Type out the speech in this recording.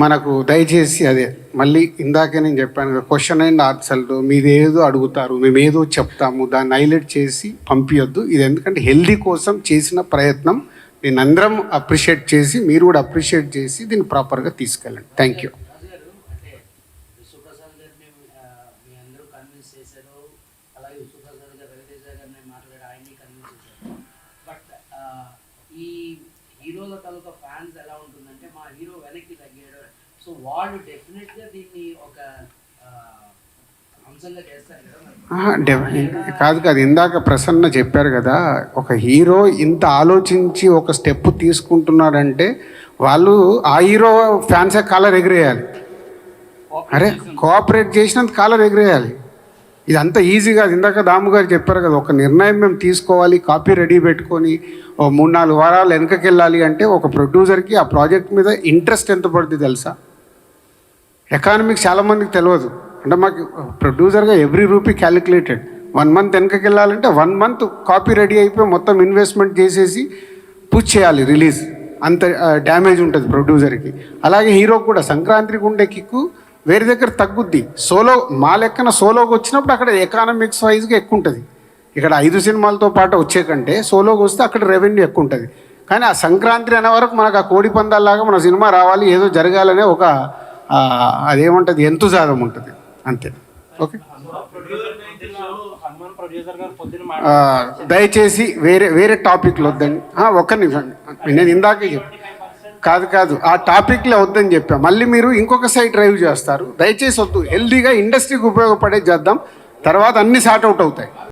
మనకు దయచేసి అదే మళ్ళీ ఇందాకే నేను చెప్పాను క్వశ్చన్ అండ్ ఆన్సర్లు మీరు ఏదో అడుగుతారు మేము ఏదో చెప్తాము దాన్ని హైలైట్ చేసి పంపించొద్దు ఇది ఎందుకంటే హెల్దీ కోసం చేసిన ప్రయత్నం. నేను అందరం అప్రిషియేట్ చేసి మీరు కూడా అప్రిషియేట్ చేసి దీన్ని ప్రాపర్గా తీసుకెళ్ళండి. థ్యాంక్ యూ హీరోల తాలూకా ఫ్యాన్స్ ఎలా ఉంటుందంటే మా హీరో వెనక్కి తగ్గాడు. సో వాళ్ళు డెఫినెట్గా దీన్ని ఒక కాదు కాదు ఇందాక ప్రసన్న చెప్పారు కదా ఒక హీరో ఇంత ఆలోచించి ఒక స్టెప్ తీసుకుంటున్నాడంటే వాళ్ళు ఆ హీరో ఫ్యాన్సే కాలర్ ఎగిరేయాలి. అరే కోఆపరేట్ చేసినంత కాలర్ ఎగిరేయాలి. ఇది అంత ఈజీ కాదు ఇందాక దాము గారు చెప్పారు కదా ఒక నిర్ణయం మేము తీసుకోవాలి కాపీ రెడీ పెట్టుకొని ఓ మూడు నాలుగు వారాలు వెనకకి వెళ్ళాలి అంటే ఒక ప్రొడ్యూసర్కి ఆ ప్రాజెక్ట్ మీద ఇంట్రెస్ట్ ఎంత పడుతుంది తెలుసా? ఎకానమిక్స్ చాలామందికి తెలియదు అంటే మాకు ప్రొడ్యూసర్గా every rupee calculated. One month వెనకకి వెళ్ళాలంటే వన్ మంత్ కాపీ రెడీ అయిపోయి మొత్తం ఇన్వెస్ట్మెంట్ చేసేసి పుష్ చేయాలి రిలీజ్. అంత డ్యామేజ్ ఉంటుంది ప్రొడ్యూసర్కి. అలాగే హీరోకి కూడా సంక్రాంతికి ఉండే కిక్కు వేరే దగ్గర తగ్గుద్ది. సోలో మా లెక్కన సోలోకి వచ్చినప్పుడు అక్కడ ఎకానమిక్స్ వైజ్గా ఎక్కువ ఉంటుంది ఇక్కడ ఐదు సినిమాలతో పాటు వచ్చే కంటే సోలోకి వస్తే అక్కడ రెవెన్యూ ఎక్కువ ఉంటుంది కానీ ఆ సంక్రాంతి అనే వరకు మనకు ఆ కోడి పందాల్లాగా మన సినిమా రావాలి ఏదో జరగాలనే ఒక అదేమంటుంది అదేముంటుంది ఎంతుజాదం ఉంటుంది. అంతే. ఓకే? దయచేసి వేరే వేరే టాపిక్లు వద్దండి. ఒక్క నిమిషం. నేను ఇందాకే చెప్పాను. కాదు కాదు. ఆ టాపిక్లో వద్దని చెప్పా. మళ్ళీ మీరు ఇంకొక సైడ్ డ్రైవ్ చేస్తారు. దయచేసి వద్దు. హెల్దీగా ఇండస్ట్రీకి ఉపయోగపడే చేద్దాం. తర్వాత అన్ని సార్ట్ అవుట్ అవుతాయి.